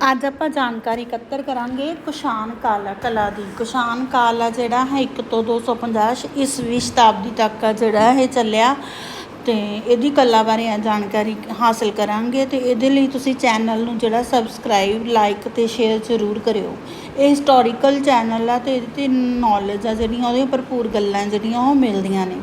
ਅੱਜ ਆਪਾਂ ਜਾਣਕਾਰੀ ਇਕੱਤਰ ਕਰਾਂਗੇ ਕੁਸ਼ਾਨ ਕਾਲਾ ਕਲਾ ਦੀ। ਕੁਸ਼ਾਨ ਕਾਲਾ ਜਿਹੜਾ ਹੈ 1 ਤੋਂ 250 ਈਸਵੀ ਸ਼ਤਾਬਦੀ ਤੱਕ ਜਿਹੜਾ ਇਹ ਚੱਲਿਆ ਤੇ ਇਹਦੀ ਕਲਾ ਬਾਰੇ ਜਾਣਕਾਰੀ ਹਾਸਲ ਕਰਾਂਗੇ ਤੇ ਇਹਦੇ ਲਈ ਤੁਸੀਂ ਚੈਨਲ ਨੂੰ ਜਿਹੜਾ ਸਬਸਕ੍ਰਾਈਬ, ਲਾਈਕ ਤੇ ਸ਼ੇਅਰ ਜ਼ਰੂਰ ਕਰਿਓ। ਇਹ ਹਿਸਟੋਰੀਕਲ ਚੈਨਲ ਆ ਤੇ ਇਹਦੇ ਤੇ ਨੌਲੇਜ ਆ ਜਿਹੜੀਆਂ, ਉਹਦੇ ਭਰਪੂਰ ਗੱਲਾਂ ਜਿਹੜੀਆਂ ਉਹ ਮਿਲਦੀਆਂ ਨੇ।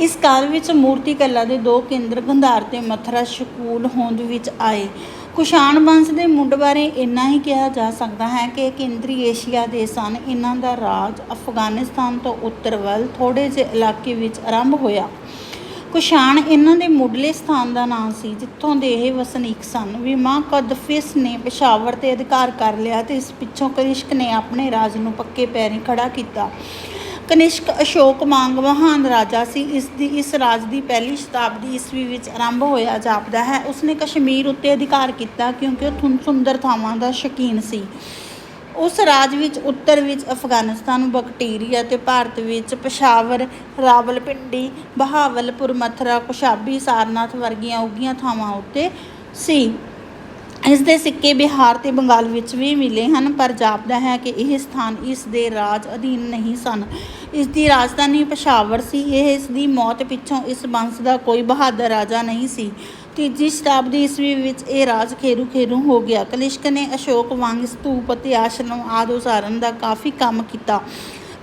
ਇਸ ਕਾਲ ਵਿੱਚ ਮੂਰਤੀ ਕਲਾ ਦੇ ਦੋ ਕੇਂਦਰ ਗੰਧਾਰ ਤੇ ਮਥਰਾ ਸ਼ਕੂਲ ਹੋਂਦ ਵਿੱਚ ਆਏ। ਕੁਸ਼ਾਣ ਵੰਸ਼ ਦੇ ਮੁੱਢ ਬਾਰੇ ਇੰਨਾ ਹੀ ਕਿਹਾ ਜਾ ਸਕਦਾ ਹੈ ਕਿ ਕੇਂਦਰੀ ਏਸ਼ੀਆ ਦੇ ਸਨ। ਇਹਨਾਂ ਦਾ ਰਾਜ ਅਫਗਾਨਿਸਤਾਨ ਤੋਂ ਉੱਤਰ ਵੱਲ ਥੋੜੇ ਜਿਹੇ ਇਲਾਕੇ ਵਿੱਚ ਆਰੰਭ ਹੋਇਆ। ਕੁਸ਼ਾਣ ਇਹਨਾਂ ਦੇ ਮੁੱਢਲੇ ਸਥਾਨ ਦਾ ਨਾਮ ਸੀ, ਜਿੱਥੋਂ ਦੇ ਇਹ ਵਸਨੀਕ ਸਨ। ਵਿਮਾ ਕਦਫਿਸ ਨੇ ਪਿਸ਼ਾਵਰ ਤੇ ਅਧਿਕਾਰ ਕਰ ਲਿਆ ਤੇ ਇਸ ਪਿੱਛੋਂ ਕਨਿਸ਼ਕ ਨੇ ਆਪਣੇ ਰਾਜ ਨੂੰ ਪੱਕੇ ਪੈਰੀਂ ਖੜਾ ਕੀਤਾ। ਕਨਿਸ਼ਕ ਅਸ਼ੋਕ ਮਾਂਗ ਮਹਾਨ ਰਾਜਾ ਸੀ। ਇਸ ਦੀ, ਇਸ ਰਾਜ ਦੀ ਪਹਿਲੀ ਸ਼ਤਾਬਦੀ ਈਸਵੀ ਵਿੱਚ ਆਰੰਭ ਹੋਇਆ ਜਾਪਦਾ ਹੈ। ਉਸਨੇ ਕਸ਼ਮੀਰ ਉੱਤੇ ਅਧਿਕਾਰ ਕੀਤਾ ਕਿਉਂਕਿ ਉਹ ਥੁੰ ਸੁੰਦਰ ਥਾਵਾਂ ਦਾ ਸ਼ੌਕੀਨ ਸੀ। ਉਸ ਰਾਜ ਵਿੱਚ ਉੱਤਰ ਵਿੱਚ ਅਫਗਾਨਿਸਤਾਨ, ਬਕਟੀਰੀਆ ਤੇ ਭਾਰਤ ਵਿੱਚ ਪਸ਼ਾਵਰ, ਰਾਵਲਪਿੰਡੀ, ਬਹਾਵਲਪੁਰ, ਮਥਰਾ, ਕੁਸ਼ਾਬੀ, ਸਾਰਨਾਥ ਵਰਗੀਆਂ ਉੱਗੀਆਂ ਥਾਵਾਂ ਉੱਤੇ ਸੀ। ਇਸ ਦੇ ਸਿੱਕੇ ਬਿਹਾਰ ਤੇ ਬੰਗਾਲ ਵਿੱਚ ਵੀ ਮਿਲੇ ਹਨ, ਪਰ ਜਾਪਦਾ ਹੈ ਕਿ ਇਹ ਸਥਾਨ ਇਸ ਦੇ ਰਾਜ ਅਧੀਨ ਨਹੀਂ ਸਨ। ਇਸ ਦੀ ਰਾਜਧਾਨੀ ਪਸ਼ਾਵਰ ਸੀ। ਇਹ ਇਸ ਦੀ ਮੌਤ ਪਿੱਛੋਂ ਇਸ ਬੰਸ ਦਾ ਕੋਈ ਬਹਾਦਰ ਰਾਜਾ ਨਹੀਂ ਸੀ। ਤੀਜੀ ਸ਼ਤਾਬਦੀ ਈਸਵੀ ਵਿੱਚ ਇਹ ਰਾਜ ਖੇਰੂ ਖੇਰੂ ਹੋ ਗਿਆ। ਕਲਿਸ਼ਕ ਨੇ ਅਸ਼ੋਕ ਵਾਂਗ ਸਤੂਪ ਅਤੇ ਆਸ਼ਰਮ ਆਦਿ ਉਸਾਰਨ ਦਾ ਕਾਫੀ ਕੰਮ ਕੀਤਾ।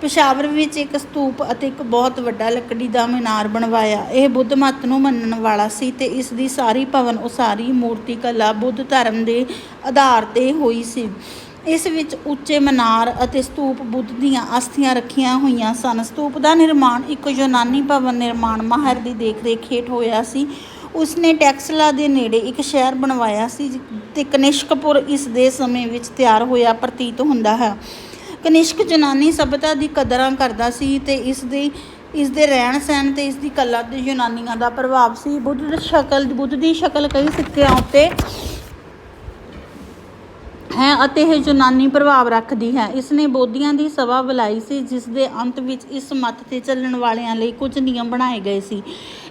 ਪਿਸ਼ਾਵਰ ਵਿੱਚ ਇੱਕ ਸਤੂਪ ਅਤੇ ਇੱਕ ਬਹੁਤ ਵੱਡਾ ਲੱਕੜੀ ਦਾ ਮੀਨਾਰ ਬਣਵਾਇਆ। ਇਹ ਬੁੱਧ ਮਤ ਨੂੰ ਮੰਨਣ ਵਾਲਾ ਸੀ ਤੇ ਇਸ ਦੀ ਸਾਰੀ ਭਵਨ ਉਸਾਰੀ ਮੂਰਤੀ ਕਲਾ ਬੁੱਧ ਧਰਮ ਦੇ ਆਧਾਰ ਤੇ ਹੋਈ ਸੀ। ਇਸ ਵਿੱਚ ਉੱਚੇ ਮੀਨਾਰ ਅਤੇ ਸਤੂਪ ਬੁੱਧ ਦੀਆਂ ਅਸਥੀਆਂ ਰੱਖੀਆਂ ਹੋਈਆਂ ਸਨ। ਸਤੂਪ ਦਾ ਨਿਰਮਾਣ ਇੱਕ ਯੂਨਾਨੀ ਭਵਨ ਨਿਰਮਾਣ ਮਾਹਰ ਦੀ ਦੇਖਰੇਖ ਹੇਠ ਹੋਇਆ ਸੀ। ਉਸਨੇ ਟੈਕਸਲਾ ਦੇ ਨੇੜੇ ਇੱਕ ਸ਼ਹਿਰ ਬਣਵਾਇਆ ਸੀ ਤੇ ਕਨਿਸ਼ਕਪੁਰ ਇਸ ਦੇ ਸਮੇਂ ਵਿੱਚ ਤਿਆਰ ਹੋਇਆ ਪ੍ਰਤੀਤ ਹੁੰਦਾ ਹੈ। ਕਨਿਸ਼ਕ ਯੂਨਾਨੀ ਸਭਿਅਤਾ ਦੀ ਕਦਰਾਂ ਕਰਦਾ ਸੀ ਤੇ ਇਸ ਦੀ, ਇਸ ਦੇ ਰਹਿਣ ਸਹਿਣ ਤੇ ਇਸ ਦੀ ਕਲਾ ਤੇ ਯੂਨਾਨੀਆਂ ਦਾ ਪ੍ਰਭਾਵ ਸੀ। ਬੁੱਧ ਦੀ ਸ਼ਕਲ, ਬੁੱਧ ਦੀ ਸ਼ਕਲ ਕਈ ਸਿੱਕਿਆਂ ਉੱਤੇ ਹੈ ਅਤੇ ਇਹ ਯੂਨਾਨੀ ਪ੍ਰਭਾਵ ਰੱਖਦੀ ਹੈ। ਇਸ ਨੇ ਬੋਧੀਆਂ ਦੀ ਸਭਾ ਬੁਲਾਈ ਸੀ ਜਿਸ ਦੇ ਅੰਤ ਵਿੱਚ ਇਸ ਮੱਤ ਤੇ ਚੱਲਣ ਵਾਲਿਆਂ ਲਈ ਕੁਝ ਨਿਯਮ ਬਣਾਏ ਗਏ ਸੀ।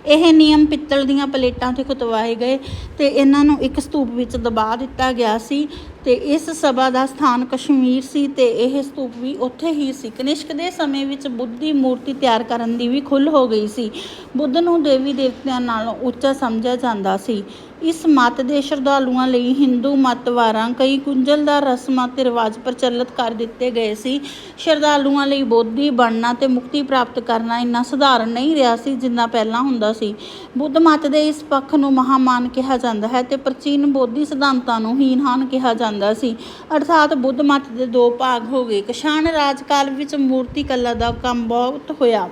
ਇਹ ਨਿਯਮ ਪਿੱਤਲ ਦੀਆਂ ਪਲੇਟਾਂ ਤੇ ਕੁਤਵਾਏ ਗਏ ਤੇ ਇਹਨਾਂ ਨੂੰ ਇੱਕ ਸਤੂਪ ਵਿੱਚ ਦਬਾ ਦਿੱਤਾ ਗਿਆ ਸੀ ਤੇ ਇਸ ਸਭਾ ਦਾ ਸਥਾਨ ਕਸ਼ਮੀਰ ਸੀ ਤੇ ਇਹ ਸਤੂਪ ਵੀ ਉੱਥੇ ਹੀ ਸੀ। ਕਨਿਸ਼ਕ ਦੇ ਸਮੇਂ ਵਿੱਚ ਬੁੱਧ ਦੀ ਮੂਰਤੀ ਤਿਆਰ ਕਰਨ ਦੀ ਵੀ ਖੁੱਲ੍ਹ ਹੋ ਗਈ ਸੀ। ਬੁੱਧ ਨੂੰ ਦੇਵੀ ਦੇਵਤਿਆਂ ਨਾਲੋਂ ਉੱਚਾ ਸਮਝਿਆ ਜਾਂਦਾ ਸੀ। ਇਸ ਮੱਤ ਦੇ ਸ਼ਰਧਾਲੂਆਂ ਲਈ ਹਿੰਦੂ ਮੱਤ ਵਾਰਾਂ ਕਈ ਗੁੰਝਲਦਾਰ ਰਸਮਾਂ ਤੇ ਰਿਵਾਜ ਪ੍ਰਚਲਿਤ ਕਰ ਦਿੱਤੇ ਗਏ ਸੀ। ਸ਼ਰਧਾਲੂਆਂ ਲਈ ਬੋਧੀ ਬਣਨਾ ਤੇ ਮੁਕਤੀ ਪ੍ਰਾਪਤ ਕਰਨਾ ਇੰਨਾ ਸਧਾਰਨ ਨਹੀਂ ਰਿਹਾ ਸੀ ਜਿੰਨਾ ਪਹਿਲਾਂ ਹੁੰਦਾ ਸੀ। ਬੁੱਧ ਮੱਤ ਦੇ ਇਸ ਪੱਖ ਨੂੰ ਮਹਾਮਾਨ ਕਿਹਾ ਜਾਂਦਾ ਹੈ ਤੇ ਪ੍ਰਾਚੀਨ ਬੋਧੀ ਸਿਧਾਂਤਾਂ ਨੂੰ ਹੀਨਹਾਨ ਕਿਹਾ ਜਾਂਦਾ ਸੀ। ਅਰਥਾਤ ਬੁੱਧ ਮੱਤ ਦੇ ਦੋ ਭਾਗ ਹੋ ਗਏ। ਕਸ਼ਾਣ ਰਾਜਕਾਲ ਵਿੱਚ ਮੂਰਤੀ ਕਲਾ ਦਾ ਕੰਮ ਬਹੁਤ ਹੋਇਆ।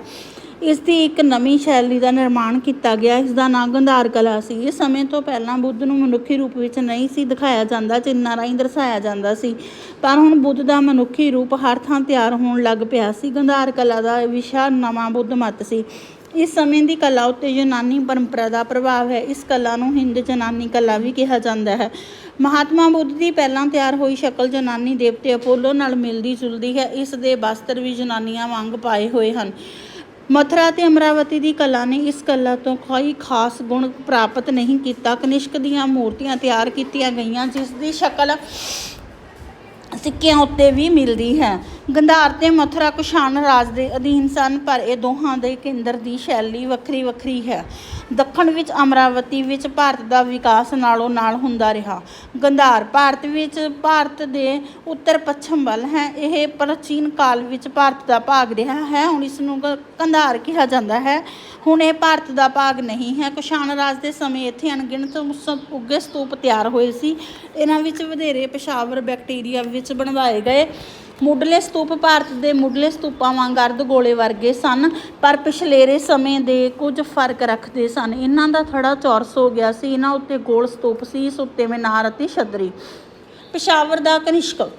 ਇਸ ਦੀ ਇੱਕ ਨਵੀਂ ਸ਼ੈਲੀ ਦਾ ਨਿਰਮਾਣ ਕੀਤਾ ਗਿਆ, ਇਸ ਦਾ ਨਾਂ ਗੰਧਾਰ ਕਲਾ ਸੀ। ਇਸ ਸਮੇਂ ਤੋਂ ਪਹਿਲਾਂ ਬੁੱਧ ਨੂੰ ਮਨੁੱਖੀ ਰੂਪ ਵਿੱਚ ਨਹੀਂ ਸੀ ਦਿਖਾਇਆ ਜਾਂਦਾ ਚਿੰਨ੍ਹਾਂ ਰਾਹੀਂ ਦਰਸਾਇਆ ਜਾਂਦਾ ਸੀ। ਪਰ ਹੁਣ ਬੁੱਧ ਦਾ ਮਨੁੱਖੀ ਰੂਪ ਹਰ ਥਾਂ ਤਿਆਰ ਹੋਣ ਲੱਗ ਪਿਆ ਸੀ। ਗੰਧਾਰ ਕਲਾ ਦਾ ਵਿਸ਼ਾ ਨਵਾਂ ਬੁੱਧ ਮਤ ਸੀ। ਇਸ ਸਮੇਂ ਦੀ ਕਲਾ ਉੱਤੇ ਯੂਨਾਨੀ ਪਰੰਪਰਾ ਦਾ ਪ੍ਰਭਾਵ ਹੈ। ਇਸ ਕਲਾ ਨੂੰ ਹਿੰਦ ਜਨਾਨੀ ਕਲਾ ਵੀ ਕਿਹਾ ਜਾਂਦਾ ਹੈ। ਮਹਾਤਮਾ ਬੁੱਧ ਦੀ ਪਹਿਲਾਂ ਤਿਆਰ ਹੋਈ ਸ਼ਕਲ ਜਨਾਨੀ ਦੇਵਤੇ ਅਪੋਲੋ ਨਾਲ ਮਿਲਦੀ ਜੁਲਦੀ ਹੈ। ਇਸ ਦੇ ਵਸਤਰ ਵੀ ਜਨਾਨੀਆਂ ਵਾਂਗ ਪਾਏ ਹੋਏ ਹਨ। ਮਥੁਰਾ ਤੇ ਅਮਰਾਵਤੀ ਦੀ ਕਲਾ ਨੇ ਇਸ ਕਲਾ ਤੋਂ ਕੋਈ ਖਾਸ ਗੁਣ ਪ੍ਰਾਪਤ ਨਹੀਂ ਕੀਤਾ। ਕਨਿਸ਼ਕ ਦੀਆਂ ਮੂਰਤੀਆਂ ਤਿਆਰ ਕੀਤੀਆਂ ਗਈਆਂ, ਜਿਸ ਦੀ ਸ਼ਕਲ ਸਿੱਕਿਆਂ ਉੱਤੇ ਵੀ ਮਿਲਦੀ ਹੈ। ਗੰਧਾਰ ਤੇ ਮਥੁਰਾ ਕੁਸ਼ਾਣ ਰਾਜ ਦੇ ਅਧੀਨ ਸਨ, ਪਰ ਇਹ ਦੋਹਾਂ ਦੇ ਕੇਂਦਰ ਦੀ ਸ਼ੈਲੀ ਵੱਖਰੀ ਵੱਖਰੀ ਹੈ। ਦੱਖਣ ਵਿੱਚ ਅਮਰਾਵਤੀ ਵਿੱਚ ਭਾਰਤ ਦਾ ਵਿਕਾਸ ਨਾਲੋਂ ਨਾਲ ਹੁੰਦਾ ਰਿਹਾ। ਗੰਧਾਰ ਭਾਰਤ ਵਿੱਚ, ਭਾਰਤ ਦੇ ਉੱਤਰ ਪੱਛਮ ਵੱਲ ਹੈ। ਇਹ ਪ੍ਰਾਚੀਨ ਕਾਲ ਵਿੱਚ ਭਾਰਤ ਦਾ ਭਾਗ ਰਿਹਾ ਹੈ। ਹੁਣ ਇਸ ਨੂੰ ਗ- ਗੰਧਾਰ ਕਿਹਾ ਜਾਂਦਾ ਹੈ। ਹੁਣ ਇਹ ਭਾਰਤ ਦਾ ਭਾਗ ਨਹੀਂ ਹੈ। ਕੁਸ਼ਾਣ ਰਾਜ ਦੇ ਸਮੇਂ ਇੱਥੇ ਅਣਗਿਣਤ ਸ- ਉੱਗੇ ਸਤੂਪ ਤਿਆਰ ਹੋਏ ਸੀ। ਇਹਨਾਂ ਵਿੱਚ ਵਧੇਰੇ ਪਸ਼ਾਵਰ ਬੈਕਟੀਰੀਆ ਵਿੱਚ ਬਣਵਾਏ ਗਏ। ਮੁੱਢਲੇ ਸਤੂਪ ਭਾਰਤ ਦੇ ਮੁੱਢਲੇ ਸਤੂਪਾਂ ਵਾਂਗ ਅਰਧ ਗੋਲੇ ਵਰਗੇ ਸਨ, ਪਰ ਪਿਛਲੇਰੇ ਸਮੇਂ ਦੇ ਕੁਝ ਫ਼ਰਕ ਰੱਖਦੇ ਸਨ। ਇਹਨਾਂ ਦਾ ਥੜਾ ਚੌਰਸ ਹੋ ਗਿਆ ਸੀ, ਇਹਨਾਂ ਉੱਤੇ ਗੋਲ ਸਤੂਪ ਸੀ, ਇਸ ਉੱਤੇ ਮੀਨਾਰ ਅਤੇ ਛਤਰੀ ਪਿਸ਼ਾਵਰ ਦਾ ਕਨਿਸ਼ਕ।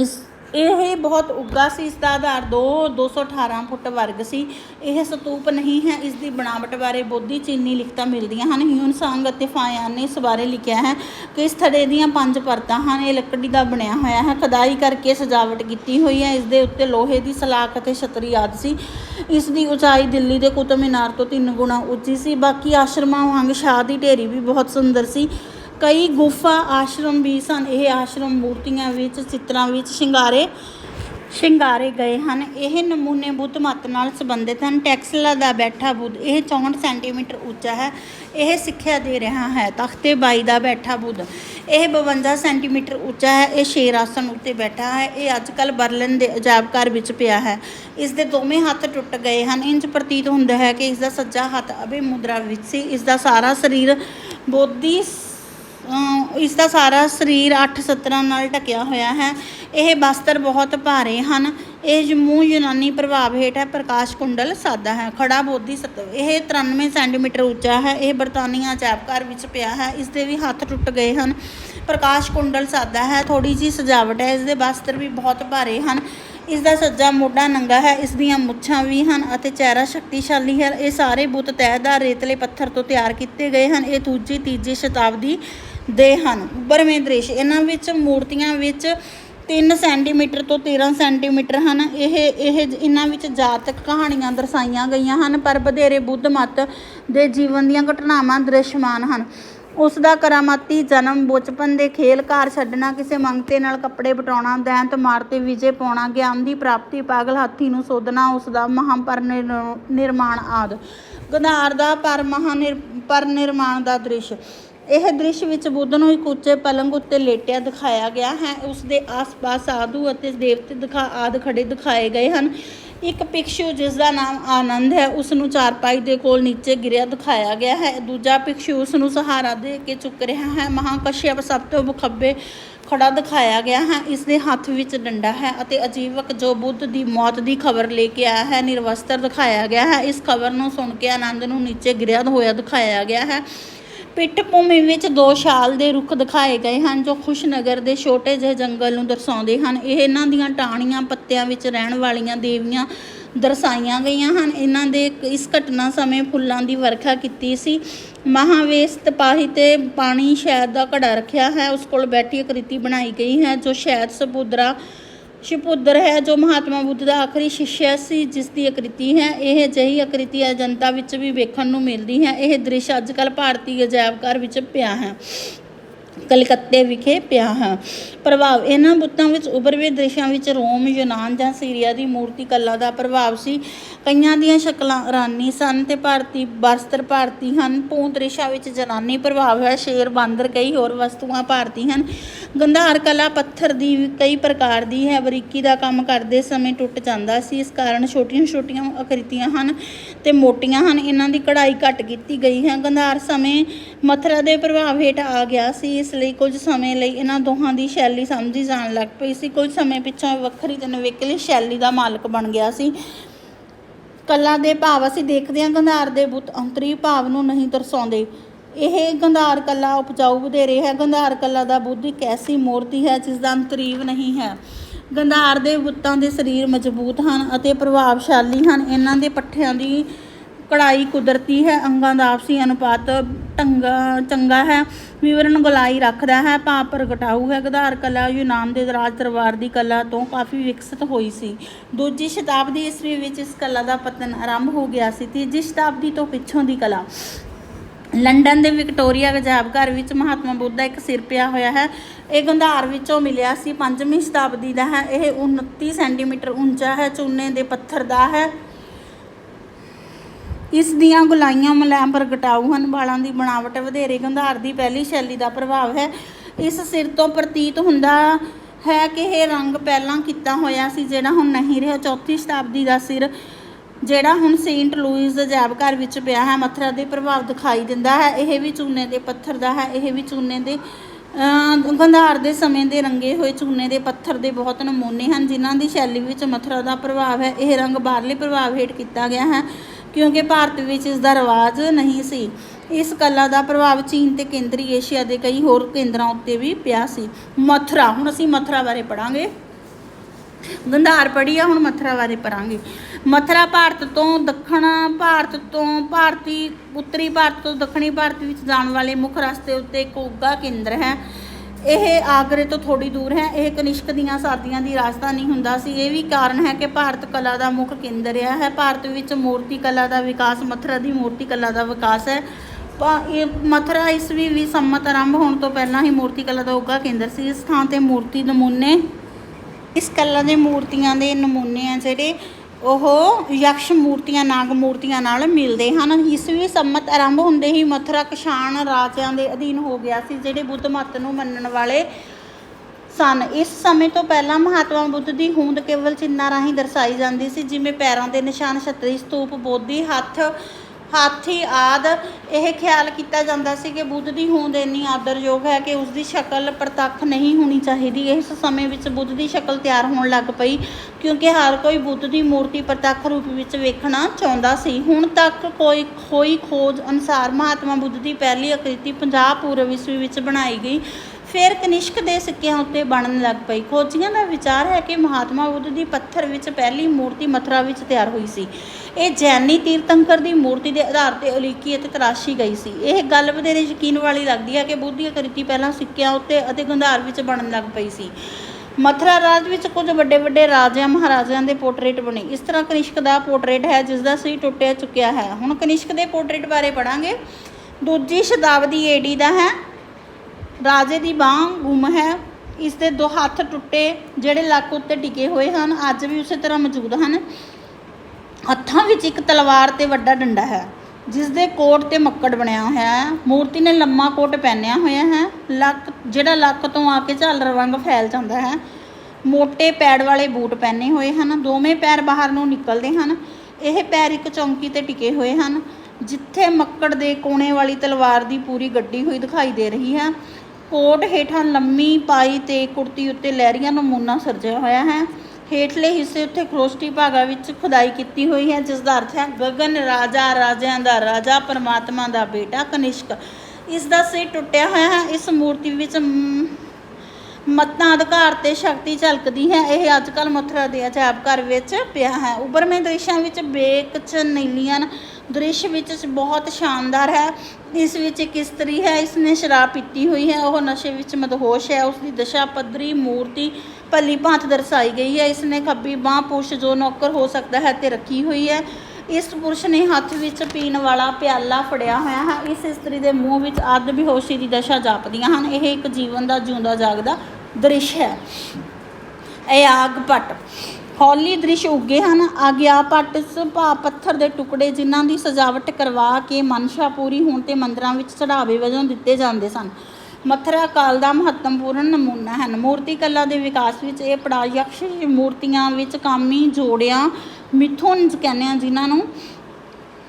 ਇਸ ਇਹ ਬਹੁਤ ਉੱਗਾ ਸੀ, ਇਸ ਦਾ ਆਧਾਰ 2 218 ਫੁੱਟ ਵਰਗ ਸੀ। ਇਹ ਸਤੂਪ ਨਹੀਂ ਹੈ, ਇਸ ਦੀ ਬਣਾਵਟ ਬਾਰੇ ਬੋਧੀ ਚੀਨੀ ਲਿਖਤਾਂ ਮਿਲਦੀਆਂ ਹਨ। ਹਿਊਨ ਸੰਗ ਅਤੇ ਫਾਇਨ ਨੇ ਇਸ ਬਾਰੇ ਲਿਖਿਆ ਹੈ ਕਿ ਇਸ ਥੜੇ ਦੀਆਂ ਪੰਜ ਪਰਤਾਂ ਹਨ। ਇਹ ਲੱਕੜੀ ਦਾ ਬਣਿਆ ਹੋਇਆ ਹੈ। ਖਦਾਈ ਕਰਕੇ ਸਜਾਵਟ ਕੀਤੀ ਹੋਈ ਹੈ। ਇਸ ਦੇ ਉੱਤੇ ਲੋਹੇ ਦੀ ਸਲਾਖ ਅਤੇ ਛਤਰੀ ਆਦਿ ਸੀ। ਇਸ ਦੀ ਉਚਾਈ ਦਿੱਲੀ ਦੇ ਕੁਤਬ ਮੀਨਾਰ ਤੋਂ ਤਿੰਨ ਗੁਣਾ ਉੱਚੀ ਸੀ। ਬਾਕੀ ਆਸ਼ਰਮਾਂ ਵਾਂਗ ਸ਼ਾਹ ਦੀ ਢੇਰੀ ਵੀ ਬਹੁਤ ਸੁੰਦਰ ਸੀ। ਕਈ ਗੁਫਾ ਆਸ਼ਰਮ ਵੀ ਸਨ। ਇਹ ਆਸ਼ਰਮ ਮੂਰਤੀਆਂ ਵਿੱਚ, ਚਿੱਤਰਾਂ ਵਿੱਚ ਸ਼ਿੰਗਾਰੇ ਸ਼ਿੰਗਾਰੇ ਗਏ ਹਨ। ਇਹ ਨਮੂਨੇ ਬੁੱਧ ਮਤ ਨਾਲ ਸੰਬੰਧਿਤ ਹਨ। ਟੈਕਸਲਾ ਦਾ ਬੈਠਾ ਬੁੱਧ, ਇਹ 64 ਸੈਂਟੀਮੀਟਰ ਉੱਚਾ ਹੈ। ਇਹ ਸਿੱਖਿਆ ਦੇ ਰਿਹਾ ਹੈ। ਤਖਤੇ ਬਾਈ ਦਾ ਬੈਠਾ ਬੁੱਧ, ਇਹ 52 ਸੈਂਟੀਮੀਟਰ ਉੱਚਾ ਹੈ। ਇਹ ਸ਼ੇਰ ਆਸਣ ਉੱਤੇ ਬੈਠਾ ਹੈ। ਇਹ ਅੱਜ ਕੱਲ ਬਰਲਿਨ ਦੇ ਅਜਾਇਬ ਘਰ ਵਿੱਚ ਪਿਆ ਹੈ। ਇਸ ਦੇ ਦੋਵੇਂ ਹੱਥ ਟੁੱਟ ਗਏ ਹਨ। ਇੰਜ ਪ੍ਰਤੀਤ ਹੁੰਦਾ ਹੈ ਕਿ ਇਸ ਦਾ ਸੱਜਾ ਹੱਥ ਅਭੇ ਮੁਦਰਾ ਵਿੱਚ ਸੀ। ਇਸ ਦਾ ਸਾਰਾ ਸਰੀਰ ਬੋਧੀ ਇਸ ਦਾ ਸਾਰਾ ਸਰੀਰ 8 ਸਤਰਾਂ ਨਾਲ ਢਕਿਆ ਹੋਇਆ ਹੈ। ਇਹ ਬਸਤਰ ਬਹੁਤ ਭਾਰੇ ਹਨ। ਇਹ ਜਮੂ ਯੂਨਾਨੀ ਪ੍ਰਭਾਵ ਹੇਠ ਹੈ, ਪ੍ਰਕਾਸ਼ ਕੁੰਡਲ ਸਾਦਾ ਹੈ। ਖੜਾ ਬੋਧੀ ਸਤਵ ਇਹ 93 ਸੈਂਟੀਮੀਟਰ ਉੱਚਾ ਹੈ। ਇਹ ਬਰਤਾਨੀਆ ਅਜਾਇਬ ਘਰ ਵਿੱਚ ਪਿਆ ਹੈ। ਇਸ ਦੇ ਵੀ ਹੱਥ ਟੁੱਟ ਗਏ ਹਨ। ਪ੍ਰਕਾਸ਼ ਕੁੰਡਲ ਸਾਦਾ ਹੈ। ਥੋੜੀ ਜੀ ਸਜਾਵਟ ਹੈ। ਇਸ ਦੇ ਬਸਤਰ ਵੀ ਬਹੁਤ ਭਾਰੇ ਹਨ। ਇਸ ਦਾ ਸੱਜਾ ਮੋਢਾ ਨੰਗਾ ਹੈ। ਇਸ ਦੀਆਂ ਮੁੱਛਾਂ ਵੀ ਹਨ ਅਤੇ ਚਿਹਰਾ ਸ਼ਕਤੀਸ਼ਾਲੀ ਹੈ। ਇਹ ਸਾਰੇ ਬੁੱਤ ਤਹਿ ਦਾ ਰੇਤਲੇ ਪੱਥਰ ਤੋਂ ਤਿਆਰ ਕੀਤੇ ਗਏ ਹਨ। ਇਹ ਦੂਜੀ ਤੀਜੀ ਸ਼ਤਾਬਦੀ ਦੇ ਹਨ। ਉੱਪਰਵੇਂ ਦ੍ਰਿਸ਼ ਇਹਨਾਂ ਵਿੱਚ ਮੂਰਤੀਆਂ ਵਿੱਚ 3 ਸੈਂਟੀਮੀਟਰ ਤੋਂ 13 ਸੈਂਟੀਮੀਟਰ ਹਨ। ਇਹ ਇਹ ਇਹਨਾਂ ਵਿੱਚ ਜਾਤਕ ਕਹਾਣੀਆਂ ਦਰਸਾਈਆਂ ਗਈਆਂ ਹਨ, ਪਰ ਵਧੇਰੇ ਬੁੱਧ ਮਤ ਦੇ ਜੀਵਨ ਦੀਆਂ ਘਟਨਾਵਾਂ ਦ੍ਰਿਸ਼ਮਾਨ ਹਨ। ਉਸ ਦਾ ਕਰਾਮਾਤੀ ਜਨਮ ਬਚਪਨ ਦੇ ਖੇਲ ਘਰ ਛੱਡਣਾ, ਕਿਸੇ ਮੰਗਤੇ ਨਾਲ ਕੱਪੜੇ ਬਟਾਉਣਾ ਦੈਂਤ ਮਾਰ ਤੇ ਵਿਜੇ ਪਾਉਣਾ, ਗਿਆਨ ਦੀ ਪ੍ਰਾਪਤੀ, ਪਾਗਲ ਹਾਥੀ ਨੂੰ ਸੋਧਣਾ, ਉਸ ਦਾ ਮਹਾਂਪਰ ਨਿਰਮਾਣ ਆਦ। ਗੰਧਾਰ ਦਾ ਪਰ ਮਹਾਨਿਰ, ਪਰ ਨਿਰਮਾਣ ਦਾ ਦ੍ਰਿਸ਼। ਇਹ ਦ੍ਰਿਸ਼ ਵਿੱਚ ਬੁੱਧ ਨੂੰ ਇੱਕ ਉੱਚੇ ਪਲੰਗ ਉੱਤੇ ਲੇਟਿਆ ਦਿਖਾਇਆ ਗਿਆ ਹੈ। ਉਸ ਦੇ ਆਸ-ਪਾਸ ਸਾਧੂ ਅਤੇ ਦੇਵਤੇ ਦਿਖਾ, ਆਦ ਖੜੇ ਦਿਖਾਏ ਗਏ ਹਨ। ਇੱਕ ਭਿਕਸ਼ੂ ਜਿਸ ਦਾ ਨਾਮ ਆਨੰਦ ਹੈ, ਉਸ ਨੂੰ ਚਾਰਪਾਈ ਦੇ ਕੋਲ ਨੀਚੇ ਗਿਰਿਆ ਦਿਖਾਇਆ ਗਿਆ ਹੈ। ਦੂਜਾ ਭਿਕਸ਼ੂ ਉਸ ਨੂੰ ਸਹਾਰਾ ਦੇ ਕੇ ਚੁੱਕ ਰਿਹਾ ਹੈ। ਮਹਾਕਸ਼ਯਪ ਸਭ ਤੋਂ ਮੁਖੱਬੇ ਖੜਾ ਦਿਖਾਇਆ ਗਿਆ ਹੈ। ਇਸ ਦੇ ਹੱਥ ਵਿੱਚ ਡੰਡਾ ਹੈ ਅਤੇ ਅਜੀਵਕ ਜੋ ਬੁੱਧ ਦੀ ਮੌਤ ਦੀ ਖਬਰ ਲੈ ਕੇ ਆਇਆ ਹੈ, ਨਿਰਵਸਤਰ ਦਿਖਾਇਆ ਗਿਆ ਹੈ। ਇਸ ਖਬਰ ਨੂੰ ਸੁਣ ਕੇ ਆਨੰਦ ਨੂੰ ਨੀਚੇ ਗਿਰਿਆ ਹੋਇਆ ਦਿਖਾਇਆ ਗਿਆ ਹੈ। ਪਿੱਠ ਭੂਮੀ ਵਿੱਚ ਦੋ ਸ਼ਾਲ ਦੇ ਰੁੱਖ ਦਿਖਾਏ ਗਏ ਹਨ, ਜੋ ਖੁਸ਼ਨਗਰ ਦੇ ਛੋਟੇ ਜਿਹੇ ਜੰਗਲ ਨੂੰ ਦਰਸਾਉਂਦੇ ਹਨ। ਇਹ ਇਹਨਾਂ ਦੀਆਂ ਟਾਹਣੀਆਂ, ਪੱਤਿਆਂ ਵਿੱਚ ਰਹਿਣ ਵਾਲੀਆਂ ਦੇਵੀਆਂ ਦਰਸਾਈਆਂ ਗਈਆਂ ਹਨ। ਇਹਨਾਂ ਦੇ ਇਸ ਘਟਨਾ ਸਮੇਂ ਫੁੱਲਾਂ ਦੀ ਵਰਖਾ ਕੀਤੀ ਸੀ। ਮਹਾਵੇਸ਼ ਤਪਾਹੀ ਤੇ ਪਾਣੀ ਸ਼ਹਿਦ ਦਾ ਘੜਾ ਰੱਖਿਆ ਹੈ। ਉਸ ਕੋਲ ਬੈਠੀ ਆਕ੍ਰਿਤੀ ਬਣਾਈ ਗਈ ਹੈ, ਜੋ ਸ਼ਹਿਦ ਸਪੁੱਦਰਾ ਸ਼ਿਪੁੱਦਰ ਹੈ ਜੋ ਮਹਾਤਮਾ ਬੁੱਧ ਦਾ ਆਖਰੀ ਸ਼ਿਸ਼ਿਆ ਸੀ, ਜਿਸ ਦੀ ਆਕ੍ਰਿਤੀ ਹੈ। ਇਹ ਜਹੀ ਆਕ੍ਰਿਤੀ ਅਜੰਤਾ ਵਿੱਚ ਵੀ ਵੇਖਣ ਨੂੰ ਮਿਲਦੀ ਹੈ। ਇਹ ਦ੍ਰਿਸ਼ ਅੱਜ ਕੱਲ੍ਹ ਭਾਰਤੀ ਅਜਾਇਬ ਘਰ ਵਿੱਚ ਪਿਆ ਹੈ। ਕਲਕੱਤੇ ਵਿਖੇ ਪਿਆ ਹੈ। ਪ੍ਰਭਾਵ ਇਹਨਾਂ ਬੁੱਤਾਂ ਵਿੱਚ ਉਭਰਵੇਂ ਦ੍ਰਿਸ਼ਾਂ ਵਿੱਚ ਰੋਮ, ਯੂਨਾਨ ਜਾਂ ਸੀਰੀਆ ਦੀ ਮੂਰਤੀ ਕਲਾ ਦਾ ਪ੍ਰਭਾਵ ਸੀ। ਕਈਆਂ ਦੀਆਂ ਸ਼ਕਲਾਂ ਇਰਾਨੀ ਸਨ ਤੇ ਭਾਰਤੀ ਬਸਤਰ ਭਾਰਤੀ ਹਨ। ਪੂੰ ਦ੍ਰਿਸ਼ਾਂ ਵਿੱਚ ਜਨਾਨੀ ਪ੍ਰਭਾਵ ਹੈ, ਸ਼ੇਰ, ਬਾਂਦਰ, ਕਈ ਹੋਰ ਵਸਤੂਆਂ ਭਾਰਤੀ ਹਨ। ਗੰਧਾਰ ਕਲਾ ਪੱਥਰ ਦੀ ਕਈ ਪ੍ਰਕਾਰ ਦੀ ਹੈ। ਬਰੀਕੀ ਦਾ ਕੰਮ ਕਰਦੇ ਸਮੇਂ ਟੁੱਟ ਜਾਂਦਾ ਸੀ। ਇਸ ਕਾਰਨ ਛੋਟੀਆਂ ਛੋਟੀਆਂ ਆਕ੍ਰਿਤੀਆਂ ਹਨ ਤੇ ਮੋਟੀਆਂ ਹਨ। ਇਹਨਾਂ ਦੀ ਕਢਾਈ ਘੱਟ ਕੀਤੀ ਗਈ ਹੈ। ਗੰਧਾਰ ਸਮੇਂ ਮਥਰਾ ਦੇ ਪ੍ਰਭਾਵ ਹੇਠ ਆ ਗਿਆ ਸੀ। ਇਸ ਲਈ ਕੁਝ ਸਮੇਂ ਲਈ ਇਹਨਾਂ ਦੋਹਾਂ ਦੀ ਸ਼ੈਲੀ ਸਮਝੀ ਜਾਣ ਲੱਗ ਪਈ ਸੀ। ਕੁਝ ਸਮੇਂ ਪਿੱਛੋਂ ਵੱਖਰੀ ਤੇ ਨਵੇਕਲੀ ਸ਼ੈਲੀ ਦਾ ਮਾਲਕ ਬਣ ਗਿਆ ਸੀ। ਕਲਾ ਦੇ ਭਾਵ ਅਸੀਂ ਦੇਖਦੇ ਹਾਂ। ਗੰਧਾਰ ਦੇ ਬੁੱਤ ਅੰਤਰੀ ਭਾਵ ਨੂੰ ਨਹੀਂ ਦਰਸਾਉਂਦੇ। ਇਹ ਗੰਧਾਰ ਕਲਾ ਉਪਜਾਊ ਵਧੇਰੇ ਹੈ। ਗੰਧਾਰ ਕਲਾ ਦਾ ਬੁੱਧ ਇੱਕ ਐਸੀ ਮੂਰਤੀ ਹੈ ਜਿਸ ਦਾ ਅੰਤਰੀਵ ਨਹੀਂ ਹੈ। ਗੰਧਾਰ ਦੇ ਬੁੱਤਾਂ ਦੇ ਸਰੀਰ ਮਜ਼ਬੂਤ ਹਨ ਅਤੇ ਪ੍ਰਭਾਵਸ਼ਾਲੀ ਹਨ। ਇਹਨਾਂ ਦੇ ਪੱਠਿਆਂ ਦੀ ਕੜਾਈ ਕੁਦਰਤੀ ਹੈ। ਅੰਗਾਂ ਦਾ ਆਪਸੀ ਅਨੁਪਾਤ ਢੰਗਾ, ਚੰਗਾ ਹੈ। ਵਿਵਰਨ ਗੁਲਾਈ ਰੱਖਦਾ ਹੈ। ਭਾਵ ਪ੍ਰਗਟਾਊ ਹੈ। ਗਧਾਰ ਕਲਾ ਯੂਨਾਨ ਦੇ ਰਾਜ ਦਰਬਾਰ ਦੀ ਕਲਾ ਤੋਂ ਕਾਫੀ ਵਿਕਸਿਤ ਹੋਈ ਸੀ। ਦੂਜੀ ਸ਼ਤਾਬਦੀ ਈਸਵੀ ਵਿੱਚ ਇਸ ਕਲਾ ਦਾ ਪਤਨ ਆਰੰਭ ਹੋ ਗਿਆ ਸੀ। ਤੀਜੀ ਸ਼ਤਾਬਦੀ ਤੋਂ ਪਿੱਛੋਂ ਦੀ ਕਲਾ। ਲੰਡਨ ਦੇ ਵਿਕਟੋਰੀਆ ਅਜਾਇਬ ਘਰ ਵਿੱਚ ਮਹਾਤਮਾ ਬੁੱਧ ਦਾ ਇੱਕ ਸਿਰ ਪਿਆ ਹੋਇਆ ਹੈ। ਇਹ ਗੰਧਾਰ ਵਿੱਚੋਂ ਮਿਲਿਆ ਸੀ ਪੰਜਵੀਂ ਸ਼ਤਾਬਦੀ ਦਾ ਹੈ। ਇਹ 29 ਸੈਂਟੀਮੀਟਰ ਉੱਚਾ ਹੈ, ਚੂਨੇ ਦੇ ਪੱਥਰ ਦਾ ਹੈ। ਇਸ ਦੀਆਂ ਗੁਲਾਈਆਂ ਮਲੈਮ ਪ੍ਰਗਟਾਊ ਹਨ। ਵਾਲਾਂ ਦੀ ਬਣਾਵਟ ਵਧੇਰੇ ਗੰਧਾਰ ਦੀ ਪਹਿਲੀ ਸ਼ੈਲੀ ਦਾ ਪ੍ਰਭਾਵ ਹੈ। ਇਸ ਸਿਰ ਤੋਂ ਪ੍ਰਤੀਤ ਹੁੰਦਾ ਹੈ ਕਿ ਇਹ ਰੰਗ ਪਹਿਲਾਂ ਕੀਤਾ ਹੋਇਆ ਸੀ, ਜਿਹੜਾ ਹੁਣ ਨਹੀਂ ਰਿਹਾ। ਚੌਥੀ ਸ਼ਤਾਬਦੀ ਦਾ ਸਿਰ ਜਿਹੜਾ ਹੁਣ ਸੇਂਟ ਲੂਇਸ ਅਜਾਇਬ ਘਰ ਵਿੱਚ ਪਿਆ ਹੈ, ਮੱਥਰਾ ਦੇ ਪ੍ਰਭਾਵ ਦਿਖਾਈ ਦਿੰਦਾ ਹੈ। ਇਹ ਵੀ ਚੂਨੇ ਦੇ ਪੱਥਰ ਦਾ ਹੈ। ਇਹ ਵੀ ਚੂਨੇ ਦੇ ਗੰਧਾਰ ਦੇ ਸਮੇਂ ਦੇ ਰੰਗੇ ਹੋਏ ਚੂਨੇ ਦੇ ਪੱਥਰ ਦੇ ਬਹੁਤ ਨਮੂਨੇ ਹਨ, ਜਿਨ੍ਹਾਂ ਦੀ ਸ਼ੈਲੀ ਵਿੱਚ ਮਥਰਾ ਦਾ ਪ੍ਰਭਾਵ ਹੈ। ਇਹ ਰੰਗ ਬਾਹਰਲੇ ਪ੍ਰਭਾਵ ਹੇਠ ਕੀਤਾ ਗਿਆ ਹੈ, ਕਿਉਂਕਿ ਭਾਰਤ ਵਿੱਚ ਇਸ ਦਾ ਰਿਵਾਜ ਨਹੀਂ ਸੀ। ਇਸ ਕਲਾ ਦਾ ਪ੍ਰਭਾਵ ਚੀਨ ਤੇ ਕੇਂਦਰੀ ਏਸ਼ੀਆ ਦੇ ਕਈ ਹੋਰ ਕੇਂਦਰਾਂ ਉੱਤੇ ਵੀ ਪਿਆ ਸੀ। ਮਥਰਾ, ਹੁਣ ਅਸੀਂ ਮਥਰਾ ਬਾਰੇ ਪੜਾਂਗੇ ਗੰਧਾਰ ਪੜ੍ਹੀ ਆ, ਹੁਣ ਮਥਰਾ ਬਾਰੇ ਪੜਾਂਗੇ। ਮਥਰਾ ਭਾਰਤ ਤੋਂ ਦੱਖਣ ਭਾਰਤ ਤੋਂ ਭਾਰਤੀ, ਉੱਤਰੀ ਭਾਰਤ ਤੋਂ ਦੱਖਣੀ ਭਾਰਤ ਵਿੱਚ ਜਾਣ ਵਾਲੇ ਮੁੱਖ ਰਸਤੇ ਉੱਤੇ ਇੱਕ ਉੱਗਾ ਕੇਂਦਰ ਹੈ। ਇਹ ਆਗਰੇ ਤੋਂ ਥੋੜੀ ਦੂਰ ਹੈ। ਇਹ ਕਨਿਸ਼ਕ ਦੀਆਂ ਸਾਦੀਆਂ ਦੀ ਰਾਜਧਾਨੀ ਹੁੰਦਾ ਸੀ। ਇਹ ਵੀ ਕਾਰਨ ਹੈ ਕਿ ਭਾਰਤ ਕਲਾ ਦਾ ਮੁੱਖ ਕੇਂਦਰ ਰਿਹਾ ਹੈ। ਭਾਰਤ ਵਿੱਚ ਮੂਰਤੀ ਕਲਾ ਦਾ ਵਿਕਾਸ, ਮਥਰਾ ਦੀ ਮੂਰਤੀ ਕਲਾ ਦਾ ਵਿਕਾਸ ਹੈ। ਪਾ- ਇਹ ਮਥੁਰਾ ਈਸਵੀ ਵੀ ਸੰਮਤ ਆਰੰਭ ਹੋਣ ਤੋਂ ਪਹਿਲਾਂ ਹੀ ਮੂਰਤੀ ਕਲਾ ਦਾ ਉੱਘਾ ਕੇਂਦਰ ਸੀ। ਇਸ ਥਾਂ ਤੇ ਮੂਰਤੀ ਨਮੂਨੇ ਇਸ ਕਲਾ ਦੇ ਮੂਰਤੀਆਂ ਦੇ ਨਮੂਨੇ ਆ ਜਿਹੜੇ, ਉਹ ਯਕਸ਼ ਮੂਰਤੀਆਂ, ਨਾਗ ਮੂਰਤੀਆਂ ਨਾਲ ਮਿਲਦੇ ਹਨ। ਈਸਵੀ ਸੰਮਤ ਆਰੰਭ ਹੁੰਦੇ ਹੀ ਮਥੁਰਾ ਕਿਸ਼ਾਨ ਰਾਜਿਆਂ ਦੇ ਅਧੀਨ ਹੋ ਗਿਆ ਸੀ, ਜਿਹੜੇ ਬੁੱਧ ਮਤ ਨੂੰ ਮੰਨਣ ਵਾਲੇ ਸਨ। ਇਸ ਸਮੇਂ ਤੋਂ ਪਹਿਲਾਂ ਮਹਾਤਮਾ ਬੁੱਧ ਦੀ ਹੋਂਦ ਕੇਵਲ ਚਿੰਨ੍ਹਾਂ ਰਾਹੀਂ ਦਰਸਾਈ ਜਾਂਦੀ ਸੀ, ਜਿਵੇਂ ਪੈਰਾਂ ਦੇ ਨਿਸ਼ਾਨ, ਛਤਰੀ, ਸਤੂਪ, ਬੋਧੀ, ਹੱਥ ਹਾਥੀ ਆਦ, ਇਹ ਖਿਆਲ ਕੀਤਾ ਜਾਂਦਾ ਸੀ ਕਿ ਬੁੱਧ ਦੀ ਹੋਂਦ ਇੰਨੀ ਆਦਰਯੋਗ ਹੈ ਕਿ ਉਸ ਦੀ ਸ਼ਕਲ ਪ੍ਰਤੱਖ ਨਹੀਂ ਹੋਣੀ ਚਾਹੀਦੀ। ਇਸ ਸਮੇਂ ਵਿੱਚ ਬੁੱਧ ਦੀ ਸ਼ਕਲ ਤਿਆਰ ਹੋਣ ਲੱਗ ਪਈ, ਕਿਉਂਕਿ ਹਰ ਕੋਈ ਬੁੱਧ ਦੀ ਮੂਰਤੀ ਪ੍ਰਤੱਖ ਰੂਪ ਵਿੱਚ ਵੇਖਣਾ ਚਾਹੁੰਦਾ ਸੀ। ਹੁਣ ਤੱਕ ਕੋਈ ਹੋਈ ਖੋਜ ਅਨੁਸਾਰ ਮਹਾਤਮਾ ਬੁੱਧ ਦੀ ਪਹਿਲੀ ਆਕ੍ਰਿਤੀ ਪੰਜਾਬ ਪੂਰਬ ਈਸਵੀ ਵਿੱਚ ਬਣਾਈ ਗਈ। ਫਿਰ ਕਨਿਸ਼ਕ ਦੇ ਸਿੱਕਿਆਂ ਉੱਤੇ ਬਣਨ ਲੱਗ ਪਈ। ਖੋਜੀਆਂ ਦਾ ਵਿਚਾਰ ਹੈ ਕਿ ਮਹਾਤਮਾ ਬੁੱਧ ਦੀ ਪੱਥਰ ਵਿੱਚ ਪਹਿਲੀ ਮੂਰਤੀ ਮਥੁਰਾ ਵਿੱਚ ਤਿਆਰ ਹੋਈ ਸੀ। ਇਹ ਜੈਨੀ ਤੀਰਥੰਕਰ ਦੀ ਮੂਰਤੀ ਦੇ ਆਧਾਰ ਤੇ ਉਲੀਕੀ ਅਤੇ ਤਰਾਸ਼ੀ ਗਈ ਸੀ। ਇਹ ਗੱਲ ਵਧੇਰੇ ਯਕੀਨ ਵਾਲੀ ਲੱਗਦੀ ਹੈ ਕਿ ਬੁੱਧ ਦੀ ਆਕ੍ਰਿਤੀ ਪਹਿਲਾਂ ਸਿੱਕਿਆਂ ਉੱਤੇ ਅਤੇ ਗੰਧਾਰ ਵਿੱਚ ਬਣਨ ਲੱਗ ਪਈ ਸੀ। ਮਥੁਰਾ ਰਾਜ ਵਿੱਚ ਕੁਝ ਵੱਡੇ ਵੱਡੇ ਰਾਜਿਆਂ, ਮਹਾਰਾਜਿਆਂ ਦੇ ਪੋਰਟਰੇਟ ਬਣੇ। ਇਸ ਤਰ੍ਹਾਂ ਕਨਿਸ਼ਕ ਦਾ ਪੋਰਟਰੇਟ ਹੈ ਜਿਸ ਦਾ ਸਿਰ ਟੁੱਟਿਆ ਚੁੱਕਿਆ ਹੈ। ਹੁਣ ਕਨਿਸ਼ਕ ਦੇ ਪੋਰਟਰੇਟ ਬਾਰੇ ਪੜਾਂਗੇ ਦੂਜੀ ਸ਼ਤਾਬਦੀ ਏਡੀ ਦਾ ਹੈ। ਰਾਜੇ ਦੀ ਬਾਹ ਗੁੰਮ ਹੈ। ਇਸ ਦੇ ਦੋ ਹੱਥ ਟੁੱਟੇ, ਜਿਹੜੇ ਲੱਕ ਉੱਤੇ ਟਿਕੇ ਹੋਏ ਹਨ, ਅੱਜ ਵੀ ਉਸੇ ਤਰ੍ਹਾਂ ਮੌਜੂਦ ਹਨ। ਹੱਥਾਂ ਵਿੱਚ ਇੱਕ ਤਲਵਾਰ ਤੇ ਵੱਡਾ ਡੰਡਾ ਹੈ, ਜਿਸ ਦੇ ਕੋਟ ਤੇ ਮੱਕੜ ਬਣਿਆ ਹੋਇਆ ਹੈ। ਮੂਰਤੀ ਨੇ ਲੰਮਾ ਕੋਟ ਪਹਿਨਿਆ ਹੋਇਆ ਹੈ। ਲੱਕ, ਜਿਹੜਾ ਲੱਕ ਤੋਂ ਆ ਕੇ ਝਾਲਰ ਵਾਂਗ ਫੈਲ ਜਾਂਦਾ ਹੈ। ਮੋٹے ਪੈੜ ਵਾਲੇ ਬੂਟ ਪਹਿਨੇ ਹੋਏ ਹਨ। ਦੋਵੇਂ ਪੈਰ ਬਾਹਰ ਨੂੰ ਨਿਕਲਦੇ ਹਨ। ਇਹ ਪੈਰ ਇੱਕ ਚੌਂਕੀ ਤੇ ਟਿਕੇ ਹੋਏ ਹਨ, ਜਿੱਥੇ ਮੱਕੜ ਦੇ ਕੋਣੇ ਵਾਲੀ ਤਲਵਾਰ ਦੀ ਪੂਰੀ ਗੱਡੀ ਹੋਈ ਦਿਖਾਈ ਦੇ ਰਹੀ ਹੈ। ਕੋਟ ਹੇਠਾਂ ਲੰਮੀ ਪਾਈ ਤੇ ਕੁੜਤੀ ਉੱਤੇ ਲਹਿਰੀਆਂ ਨਮੂਨਾ ਸਿਰਜਿਆ ਹੋਇਆ ਹੈ। ਹੇਠਲੇ ਹਿੱਸੇ ਉੱਤੇ ਖਰੋਸ਼ਟੀ ਭਾਗਾ ਵਿੱਚ ਖੁਦਾਈ ਕੀਤੀ ਹੋਈ ਹੈ ਜਿਸ ਦਾ ਅਰਥ ਹੈ ਗਗਨ ਰਾਜਾ ਰਾਜਿਆਂ ਦਾ ਰਾਜਾ ਪਰਮਾਤਮਾ ਦਾ ਬੇਟਾ ਕਨਿਸ਼ਕ। ਇਸ ਦਾ ਸਿਰ ਟੁੱਟਿਆ ਹੋਇਆ ਹੈ। ਇਸ ਮੂਰਤੀ ਵਿੱਚ ਮ, ਮਤਾਂ ਅਧਿਕਾਰ ਤੇ ਸ਼ਕਤੀ ਝਲਕਦੀ ਹੈ। ਇਹ ਅੱਜ ਕੱਲ ਮਥੁਰਾ ਦੇ ਅਜਾਇਬ ਘਰ ਵਿੱਚ ਪਿਆ ਹੈ। ਉਭਰਵੇਂ ਦ੍ਰਿਸ਼ਾਂ ਵਿੱਚ ਬੇਕਚ ਨੀਲੀਆਂ ਦ੍ਰਿਸ਼ ਵਿੱਚ ਬਹੁਤ ਸ਼ਾਨਦਾਰ ਹੈ। ਇਸ ਵਿੱਚ ਇੱਕ ਇਸਤਰੀ ਹੈ ਇਸ ਨੇ ਸ਼ਰਾਬ ਪੀਤੀ ਹੋਈ ਹੈ। ਉਹ ਨਸ਼ੇ ਵਿੱਚ ਮਦਹੋਸ਼ ਹੈ। ਉਸ ਦੀ ਦਸ਼ਾ ਪੱਧਰੀ ਮੂਰਤੀ ਭਲੀ ਭਾਂਤ ਦਰਸਾਈ ਗਈ ਹੈ। ਇਸ ਨੇ ਖੱਬੀ ਬਾਹ ਪੁਰਸ਼ ਜੋ ਨੌਕਰ ਹੋ ਸਕਦਾ ਹੈ ਤੇ ਰੱਖੀ ਹੋਈ ਹੈ। ਇਸ ਪੁਰਸ਼ ਨੇ ਹੱਥ ਵਿੱਚ ਪੀਣ ਵਾਲਾ ਪਿਆਲਾ ਫੜਿਆ ਹੋਇਆ ਹੈ। ਇਸ ਇਸਤਰੀ ਦੇ ਮੂੰਹ ਵਿੱਚ ਅੱਧ ਬਿਹੋਸ਼ੀ ਦੀ ਦਸ਼ਾ ਜਾਪਦੀਆਂ ਹਨ। ਇਹ ਇੱਕ ਜੀਵਨ ਦਾ ਜਿਉਂਦਾ ਜਾਗਦਾ ਦ੍ਰਿਸ਼ ਹੈ। ਇਹ ਆਗ ਪਟ ਹੌਲੀ ਦ੍ਰਿਸ਼ ਉੱਗੇ ਹਨ। ਆਗਿਆ ਪਟ ਸੁਭਾ ਪੱਥਰ ਦੇ ਟੁਕੜੇ ਜਿਨ੍ਹਾਂ ਦੀ ਸਜਾਵਟ ਕਰਵਾ ਕੇ ਮਨਸ਼ਾ ਪੂਰੀ ਹੋਣ ਤੇ ਮੰਦਰਾਂ ਵਿੱਚ ਚੜਾਵੇ ਵਜੋਂ ਦਿੱਤੇ ਜਾਂਦੇ ਸਨ। ਮਥੁਰਾ, ਕਾਲ ਦਾ ਮਹੱਤਵਪੂਰਨ ਨਮੂਨਾ ਹਨ ਮੂਰਤੀ ਕਲਾ ਦੇ ਵਿਕਾਸ ਵਿੱਚ ਇਹ ਪੜਾ ਯਕਸ਼ ਮੂਰਤੀਆਂ ਵਿੱਚ ਕਾਮੀ ਜੋੜਿਆਂ ਮਿਥੁਨ ਕਹਿੰਦੇ ਆ, ਜਿਨ੍ਹਾਂ ਨੂੰ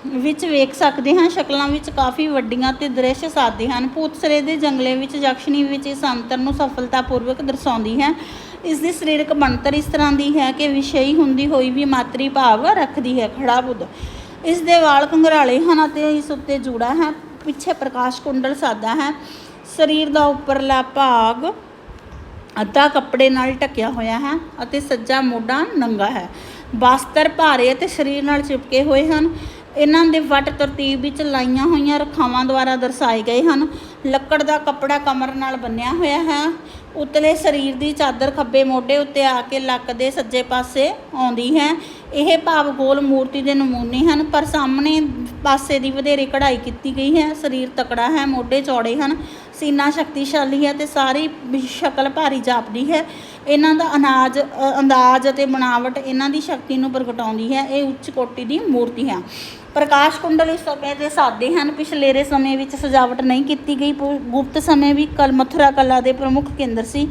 ਵਿੱਚ ਵੇਖ ਸਕਦੇ ਹਾਂ। ਸ਼ਕਲਾਂ ਵਿੱਚ ਕਾਫੀ ਵੱਡੀਆਂ ਤੇ ਦ੍ਰਿਸ਼ ਸਾਦੇ ਹਨ। ਭੂਤਸਰੇ ਦੇ ਜੰਗਲੇ ਵਿੱਚ ਯਕਸ਼ਨੀ ਵਿੱਚ ਇਸ ਅੰਤਰ ਨੂੰ ਸਫਲਤਾਪੂਰਵਕ ਦਰਸਾਉਂਦੀ ਹੈ। ਇਸ ਦੀ ਸਰੀਰਕ ਬਣਤਰ ਇਸ ਤਰ੍ਹਾਂ ਦੀ ਹੈ ਕਿ ਵਿਸ਼ਈ ਹੁੰਦੀ ਹੋਈ ਵੀ ਮਾਤਰੀ ਭਾਵ ਰੱਖਦੀ ਹੈ, ਖੜਾ ਬੁੱਧ। ਇਸ ਦੇ ਵਾਲ ਘੰਗਰਾਲੇ ਹਨ ਅਤੇ ਇਸ ਉੱਤੇ ਜੂੜਾ ਹੈ, ਪਿੱਛੇ ਪ੍ਰਕਾਸ਼ ਕੁੰਡਲ ਸਾਦਾ ਹੈ। ਸਰੀਰ ਦਾ ਉੱਪਰਲਾ ਭਾਗ ਅੱਧਾ ਕੱਪੜੇ ਨਾਲ ਢੱਕਿਆ ਹੋਇਆ ਹੈ ਅਤੇ ਸੱਜਾ ਮੋਢਾ ਨੰਗਾ ਹੈ। ਬਸਤਰ ਭਾਰੇ ਅਤੇ ਸਰੀਰ ਨਾਲ ਚਿਪਕੇ ਹੋਏ ਹਨ। ਇਹਨਾਂ ਦੇ ਵੱਟ ਤਰਤੀਬ ਵਿੱਚ ਲਾਈਆਂ ਹੋਈਆਂ ਰਖਾਵਾਂ ਦੁਆਰਾ ਦਰਸਾਏ ਗਏ ਹਨ। ਲੱਕੜ ਦਾ ਕੱਪੜਾ ਕਮਰ ਨਾਲ ਬੰਨਿਆ ਹੋਇਆ ਹੈ। ਉਤਲੇ ਸਰੀਰ ਦੀ ਚਾਦਰ ਖੱਬੇ ਮੋਢੇ ਉੱਤੇ ਆ ਕੇ ਲੱਕ ਦੇ ਸੱਜੇ ਪਾਸੇ ਆਉਂਦੀ ਹੈ। ਇਹ ਭਾਵ ਗੋਲ ਮੂਰਤੀ ਦੇ ਨਮੂਨੇ ਹਨ, ਪਰ ਸਾਹਮਣੇ ਪਾਸੇ ਦੀ ਵਧੇਰੇ ਕਢਾਈ ਕੀਤੀ ਗਈ ਹੈ। ਸਰੀਰ ਤਕੜਾ ਹੈ, ਮੋਢੇ ਚੌੜੇ ਹਨ। ਸੀਨਾ ਸ਼ਕਤੀਸ਼ਾਲੀ ਹੈ ਤੇ ਸਾਰੀ ਸ਼ਕਲ ਭਾਰੀ ਜਾਪਦੀ ਹੈ। ਇਹਨਾਂ ਦਾ ਅਨਾਜ ਅੰਦਾਜ਼ ਅਤੇ ਬਣਾਵਟ ਇਹਨਾਂ ਦੀ ਸ਼ਕਤੀ ਨੂੰ ਪ੍ਰਗਟਾਉਂਦੀ ਹੈ। ਇਹ ਉੱਚ ਕੋਟੀ ਦੀ ਮੂਰਤੀ ਹੈ। ਪ੍ਰਕਾਸ਼ ਕੁੰਡਲ ਇਸ ਸਮੇਂ ਦੇ ਸਾਦੇ ਹਨ। ਪਿਛਲੇਰੇ ਸਮੇਂ ਵਿੱਚ ਸਜਾਵਟ ਨਹੀਂ ਕੀਤੀ ਗਈ। ਪੁ- ਗੁਪਤ ਸਮੇਂ ਵੀ ਕਲ ਮਥੁਰਾ ਕਲਾ ਦੇ ਪ੍ਰਮੁੱਖ ਕੇਂਦਰ ਸੀ।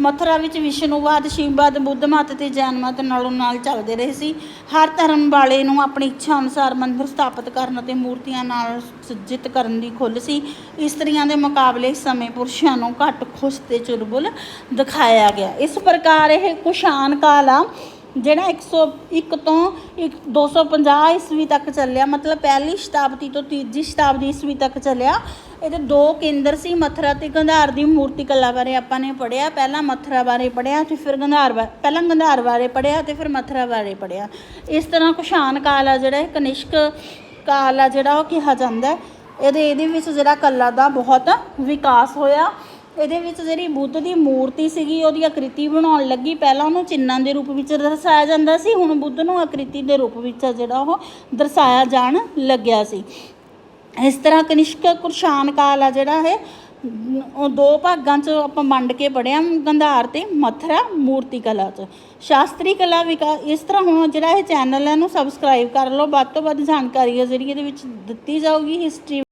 ਮਥੁਰਾ ਵਿੱਚ ਵਿਸ਼ਨੂਵਾਦ, ਸ਼ਿਵਵਾਦ, ਬੁੱਧ ਮਤ ਤੇ ਜੈਨ ਮਤ ਨਾਲੋਂ ਨਾਲ ਚੱਲਦੇ ਰਹੇ ਸੀ। ਹਰ ਧਰਮ ਵਾਲੇ ਨੂੰ ਆਪਣੀ ਇੱਛਾ ਅਨੁਸਾਰ ਮੰਦਰ ਸਥਾਪਿਤ ਕਰਨ ਅਤੇ ਮੂਰਤੀਆਂ ਨਾਲ ਸੱਜਿਤ ਕਰਨ ਦੀ ਖੁੱਲ੍ਹ ਸੀ। ਇਸਤਰੀਆਂ ਦੇ ਮੁਕਾਬਲੇ ਸਮੇਂ ਪੁਰਸ਼ਾਂ ਨੂੰ ਘੱਟ ਖੁਸ਼ ਤੇ ਚੁਲਬੁਲ ਦਿਖਾਇਆ ਗਿਆ। ਇਸ ਪ੍ਰਕਾਰ ਇਹ ਕੁਸ਼ਾਨ ਕਾਲ ਆ ਜਿਹੜਾ 101 ਤੋਂ ਇੱਕ 250 ਈਸਵੀ ਤੱਕ ਚੱਲਿਆ, ਮਤਲਬ ਪਹਿਲੀ ਸ਼ਤਾਬਦੀ ਤੋਂ ਤੀਜੀ ਸ਼ਤਾਬਦੀ ਈਸਵੀ ਤੱਕ ਚੱਲਿਆ ਇਹਦੇ ਦੋ ਕੇਂਦਰ ਸੀ, ਮਥੁਰਾ ਤੇ ਗੰਧਾਰ ਦੀ ਮੂਰਤੀ ਕਲਾ ਬਾਰੇ ਆਪਾਂ ਨੇ ਪੜਿਆ ਪਹਿਲਾਂ ਮਥੁਰਾ ਬਾਰੇ ਪੜਿਆ ਤੇ ਫਿਰ ਗੰਧਾਰ ਬਾਰੇ ਪਹਿਲਾਂ ਗੰਧਾਰ ਬਾਰੇ ਪੜਿਆ ਤੇ ਫਿਰ ਮਥੁਰਾ ਬਾਰੇ ਪੜਿਆ ਇਸ ਤਰ੍ਹਾਂ ਕੁਸ਼ਾਨ ਕਾਲ ਆ ਜਿਹੜਾ ਕਨਿਸ਼ਕ ਕਾਲ ਆ ਜਿਹੜਾ ਉਹ ਕਿਹਾ ਜਾਂਦਾ ਇਹਦੇ ਇਹਦੇ ਵਿੱਚ ਜਿਹੜਾ ਕਲਾ ਦਾ ਬਹੁਤ ਵਿਕਾਸ ਹੋਇਆ। ਇਹਦੇ ਵਿੱਚ ਜਿਹੜੀ ਬੁੱਧ ਦੀ ਮੂਰਤੀ ਸੀਗੀ, ਉਹਦੀ ਆਕ੍ਰਿਤੀ ਬਣਾਉਣ ਲੱਗੀ। ਪਹਿਲਾਂ ਉਹਨੂੰ ਚਿੰਨਾਂ ਦੇ ਰੂਪ ਵਿੱਚ ਦਰਸਾਇਆ ਜਾਂਦਾ ਸੀ, ਹੁਣ ਬੁੱਧ ਨੂੰ ਆਕ੍ਰਿਤੀ ਦੇ ਰੂਪ ਵਿੱਚ ਜਿਹੜਾ ਉਹ ਦਰਸਾਇਆ ਜਾਣ ਲੱਗਿਆ ਸੀ। ਇਸ ਤਰ੍ਹਾਂ ਕਨਿਸ਼ਕ ਕੁਰਸ਼ਾਨ ਕਾਲ ਆ ਜਿਹੜਾ ਹੈ ਉਹ ਦੋ ਭਾਗਾਂ 'ਚ ਆਪਾਂ ਵੰਡ ਕੇ ਪੜ੍ਹਿਆ, ਗੰਧਾਰ ਤੇ ਮਥੁਰਾ ਮੂਰਤੀ ਕਲਾ 'ਚ। ਸ਼ਾਸਤਰੀ ਕਲਾ ਵਿਕਾ, ਇਸ ਤਰ੍ਹਾਂ ਹੁਣ ਜਿਹੜਾ ਇਹ ਚੈਨਲ ਹੈ ਇਹਨੂੰ ਸਬਸਕ੍ਰਾਈਬ ਕਰ ਲਓ, ਵੱਧ ਤੋਂ ਵੱਧ ਜਾਣਕਾਰੀ ਹੈ ਜਿਹੜੀ ਇਹਦੇ ਵਿੱਚ ਦਿੱਤੀ ਜਾਊਗੀ ਹਿਸਟਰੀ